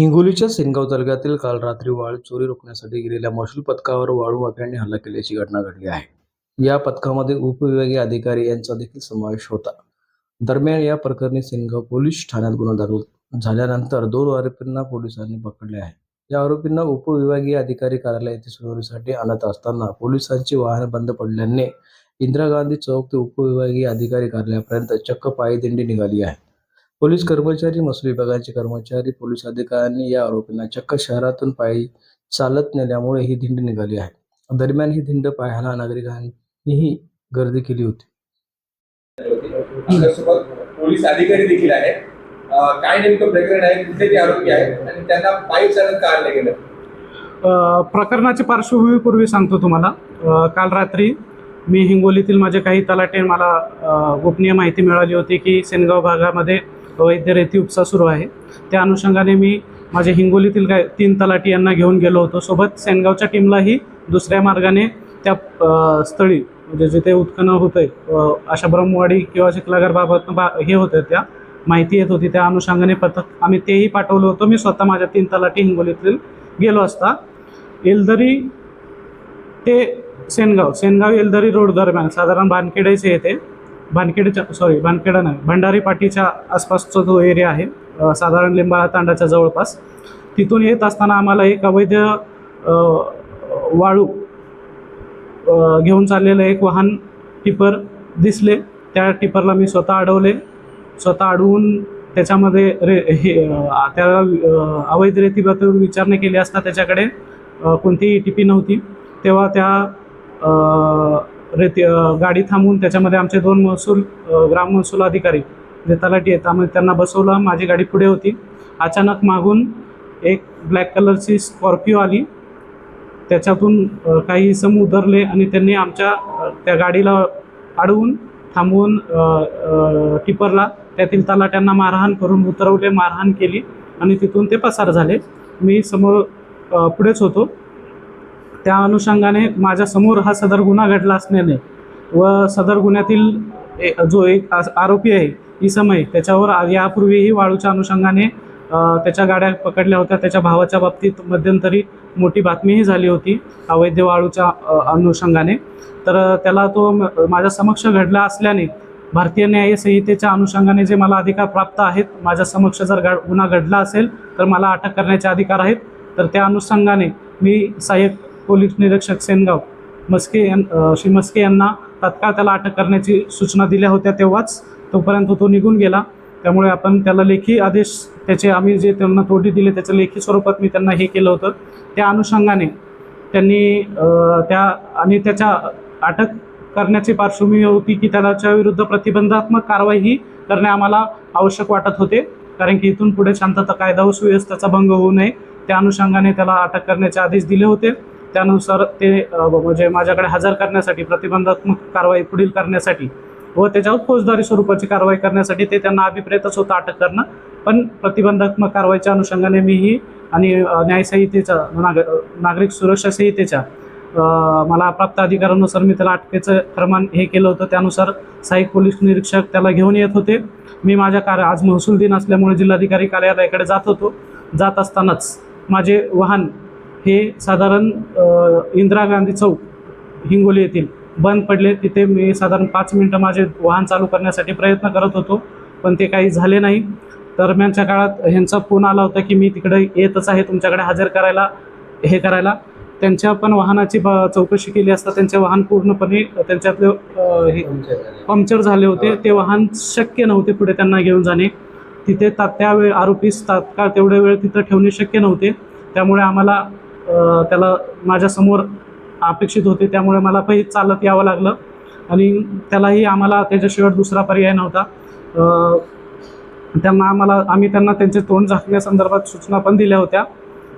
हिंगोलीच्या सेनगाव तालुक्यातील काल रात्री वाळू चोरी रोखण्यासाठी गेलेल्या महसूल पथकावर वाळू माफियांनी हल्ला केल्याची घटना घडली आहे. या पथकामध्ये उपविभागीय अधिकारी यांचा देखील समावेश होता. दरम्यान या प्रकरणी सेनगाव पोलीस ठाण्यात गुन्हा दाखल झाल्यानंतर दोन आरोपींना पोलिसांनी पकडले आहे. या आरोपींना उपविभागीय अधिकारी कार्यालय येथे सुनावणीसाठी आणत असताना पोलिसांची वाहन बंद पडल्याने इंदिरा गांधी चौक ते उपविभागीय अधिकारी कार्यालयापर्यंत चक्क पायी दिंडी निघाली आहे. पोलीस कर्मचारी महसूल विभागाचे कर्मचारी पोलीस अधिकाऱ्यांनी या आरोपींना चक्क शहरातून पायी चालत नेल्यामुळे ही दिंडी निघाली आहे. दरम्यान ही दिंड पाहायला नागरिकांनीही गर्दी केली होती. आपल्यासोबत पोलीस अधिकारी देखील आहेत. काय नेमकं प्रकरण आहे? कुठले ते आरोपी आहेत आणि त्यांना पायी चालत का आणलं गेलं? प्रकरणाची पार्श्वभूमी पूर्वी सांगतो तुम्हाला. अ, काल रात्री मी हिंगोलीतील माझे काही तलाटे मला अ, गोपनीय माहिती मिळाली होती की सेनगाव भागामध्ये वैद्यरेती रेती उपसा सुरू आहे. त्या अनुषंगाने मी माझे हिंगोलीतील काय तीन तलाटी यांना घेऊन गेलो होतो. सोबत सेनगावच्या टीमलाही दुसऱ्या मार्गाने त्या स्थळी म्हणजे जिथे उत्खनन होतंय आहे अशा ब्रह्मवाडी किंवा चिखलागरबाबत बा हे होतं त्या माहिती येत होती. त्या अनुषंगाने पथक आम्ही तेही पाठवलं होतं. मी स्वतः माझ्या तीन तलाटी हिंगोलीतील गेलो असता. येलदरी ते सेनगाव सेनगाव येलदरी रोड दरम्यान साधारण भानखेडेचे येते. भानखेडच्या सॉरी भानखेडा नाही भंडारी पाटीच्या आसपासचा जो एरिया आहे साधारण लिंबाळा तांडाच्या जवळपास तिथून येत असताना आम्हाला एक अवैध वाळू घेऊन चाललेलं एक वाहन टिपर दिसले. त्या टिपरला मी स्वतः अडवले. स्वतः अडवून त्याच्यामध्ये रे हे त्याला अवैध रेतीबद्दल विचारणा केली असता त्याच्याकडे कोणतीही टिपी नव्हती. तेव्हा त्या रेती गाडी थांबवून त्याच्यामध्ये आमचे दोन महसूल ग्राम महसूल अधिकारी जे तलाठी आहेत त्यामुळे त्यांना बसवलं. माझी गाडी पुढे होती. अचानक मागून एक ब्लॅक कलरची स्कॉर्पिओ आली. त्याच्यातून काही सम उतरले आणि त्यांनी आमच्या त्या गाडीला अडवून थांबवून टिपरला त्यातील तलाट्यांना मारहाण करून उतरवले मारहाण केली आणि तिथून ते पसार झाले. मी समोर पुढेच होतो. त्या अनुषंगाने माझ्यासमोर हा सदर गुन्हा घडला असल्याने व सदर गुन्ह्यातील ए- जो एक आस- आरोपी आहे इसम आहे त्याच्यावर यापूर्वीही वाळूच्या अनुषंगाने त्याच्या गाड्या पकडल्या होत्या. त्याच्या भावाच्या बाबतीत मध्यंतरी मोठी बातमीही झाली होती अवैध वाळूच्या अनुषंगाने. तर त्याला तो माझ्या समक्ष घडला असल्याने भारतीय न्याय संहितेच्या अनुषंगाने जे मला अधिकार प्राप्त आहेत माझ्या समक्ष जर गुन्हा घडला असेल तर मला अटक करण्याचे अधिकार आहेत. तर त्या अनुषंगाने मी सहाय्यक पोलीस निरीक्षक सेनगाव. मस्के यां श्री मस्के यांना तत्काळ त्याला अटक करण्याची सूचना दिल्या होत्या तेव्हाच तोपर्यंत तो निघून गेला. त्यामुळे आपण त्याला लेखी आदेश त्याचे आम्ही जे त्यांना तोडी दिले त्याचं लेखी स्वरूपात मी त्यांना हे केलं होतं. त्या अनुषंगाने त्यांनी त्या आणि त्याच्या अटक करण्याची पार्श्वभूमी होती की त्याच्या विरुद्ध प्रतिबंधात्मक कारवाई ही करणे आम्हाला आवश्यक वाटत होते. कारण की इथून पुढे शांतता कायदा व सुव्यवस्थेचा भंग होऊ नये. त्या अनुषंगाने त्याला अटक करण्याचे आदेश दिले होते. त्यानुसार ते म्हणजे माझ्याकडे हजर करण्यासाठी प्रतिबंधात्मक कारवाई पुढील करण्यासाठी व त्याच्यावर फौजदारी स्वरूपाची कारवाई करण्यासाठी ते त्यांना अभिप्रेतच होतं अटक करणं. पण प्रतिबंधात्मक कारवाईच्या अनुषंगाने मीही आणि न्यायसंहितेचा नाग नागरिक सुरक्षा संहितेच्या मला प्राप्त अधिकारानुसार मी त्याला अटकेचं प्रमाण हे केलं होतं. त्यानुसार सहाय्यक पोलीस निरीक्षक त्याला घेऊन येत होते. मी माझ्या कार्य आज महसूल दिन असल्यामुळे जिल्हाधिकारी कार्यालयाकडे जात होतो. जात असतानाच माझे वाहन हे साधारण इंदिरा गांधी चौक हिंगोली येथील. बंद पडले तिथे मी साधारण पाच मिनटं माझे वाहन चालू करण्यासाठी प्रयत्न करत होतो पण ते काही झाले नाही. दरम्यानच्या काळात ह्यांचा फोन आला होता की मी तिकडे येतच आहे तुमच्याकडे हजर करायला हे करायला. त्यांच्या पण वाहनाची ब चौकशी केली असता त्यांचे वाहन पूर्णपणे त्यांच्यातले हे पंक्चर झाले होते. ते वाहन शक्य नव्हते पुढे त्यांना घेऊन जाणे. तिथे ता त्यावेळ आरोपीस तात्काळ तेवढे वेळ तिथं ठेवणे शक्य नव्हते. त्यामुळे आम्हाला त्याला माझ्यासमोर अपेक्षित होते त्यामुळे मला पहिले चालत यावं लागलं. आणि त्यालाही आम्हाला त्याच्याशिवाय दुसरा पर्याय नव्हता. त्यांना आम्हाला आम्ही त्यांना त्यांचे तोंड झाकण्यासंदर्भात सूचना पण दिल्या होत्या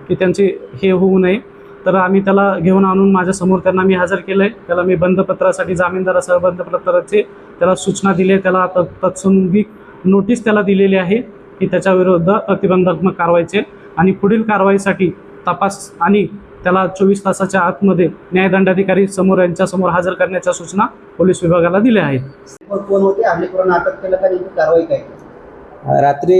की त्यांचे हे होऊ नये. तर आम्ही त्याला घेऊन आणून माझ्यासमोर त्यांना मी हजर केलं आहे त्याला मी बंधपत्रासाठी जामीनदारासह बंधपत्राचे त्याला सूचना दिली त्याला त तत्संगी नोटीस त्याला दिलेली आहे की त्याच्याविरुद्ध प्रतिबंधात्मक कारवाईचे आणि पुढील कारवाईसाठी तपास आणि त्याला चोवीस तासाच्या आतमध्ये न्यायदंडाधिकारी समोर यांच्यासमोर हजर करण्याच्या सूचना पोलीस विभागाला दिल्या आहेत? रात्री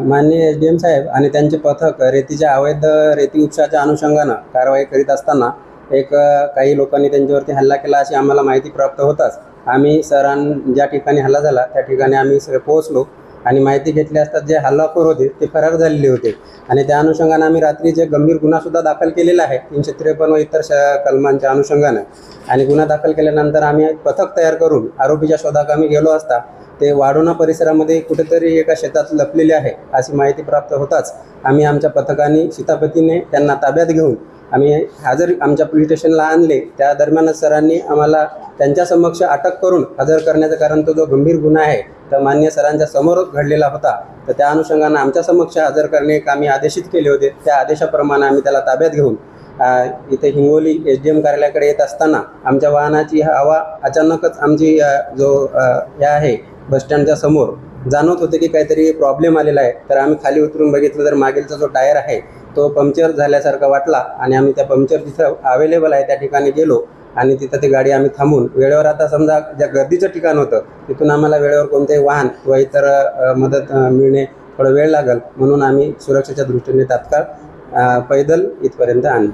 माननीय एस डी एम साहेब आणि त्यांचे पथक रेतीच्या अवैध रेती उपशाच्या अनुषंगानं कारवाई करीत असताना एक काही लोकांनी त्यांच्यावरती हल्ला केला अशी आम्हाला माहिती प्राप्त होताच. आम्ही सरां ज्या ठिकाणी हल्ला झाला. त्या ठिकाणी आम्ही सगळे पोहोचलो. आणि माहिती घेतली असता जे हल्लाखोर होते ते फरार झालेले होते. आणि त्या अनुषंगानं आम्ही रात्री जे गंभीर गुन्हासुद्धा दाखल केलेला आहे तीनशे त्रेपन्न व इतर श कलमांच्या अनुषंगानं. आणि गुन्हा दाखल केल्यानंतर आम्ही पथक तयार करून आरोपीच्या शोधाकामी गेलो असता ते वाढोणा परिसरामध्ये कुठेतरी एका शेतात लपलेले आहे अशी माहिती प्राप्त होताच आम्ही आमच्या पथकाने शितापतीने त्यांना ताब्यात घेऊन आम्ही हजर आमच्या पोलीस स्टेशनला आणले. त्या दरम्यानच सरांनी आम्हाला त्यांच्या समक्ष अटक करून हजर करण्याचं कारण तो जो गंभीर गुन्हा आहे तर मान्य सरांच्या समोरच घडलेला होता. तर त्या अनुषंगानं आमच्या समक्ष हजर करणे एक आम्ही आदेशित केले होते. त्या आदेशाप्रमाणे आम्ही त्याला ताब्यात घेऊन इथे हिंगोली एस डी एम कार्यालयाकडे येत असताना आमच्या वाहनाची हवा अचानकच आमची जो हे आहे बसस्टँडच्या समोर जाणवत होते की काहीतरी प्रॉब्लेम आलेला आहे. तर आम्ही खाली उतरून बघितलं तर मागीलचा जो टायर आहे तो पंक्चर झाल्यासारखा वाटला आणि आम्ही त्या पंक्चर जिथं अवेलेबल आहे त्या ठिकाणी गेलो आणि तिथं ती गाडी आम्ही थांबून वेळेवर आता समजा ज्या गर्दीचं ठिकाण होतं तिथून आम्हाला वेळेवर कोणतेही वाहन व इतर मदत मिळणे थोडं वेळ लागेल. म्हणून आम्ही सुरक्षेच्या दृष्टीने तात्काळ पैदल इथपर्यंत आणलं.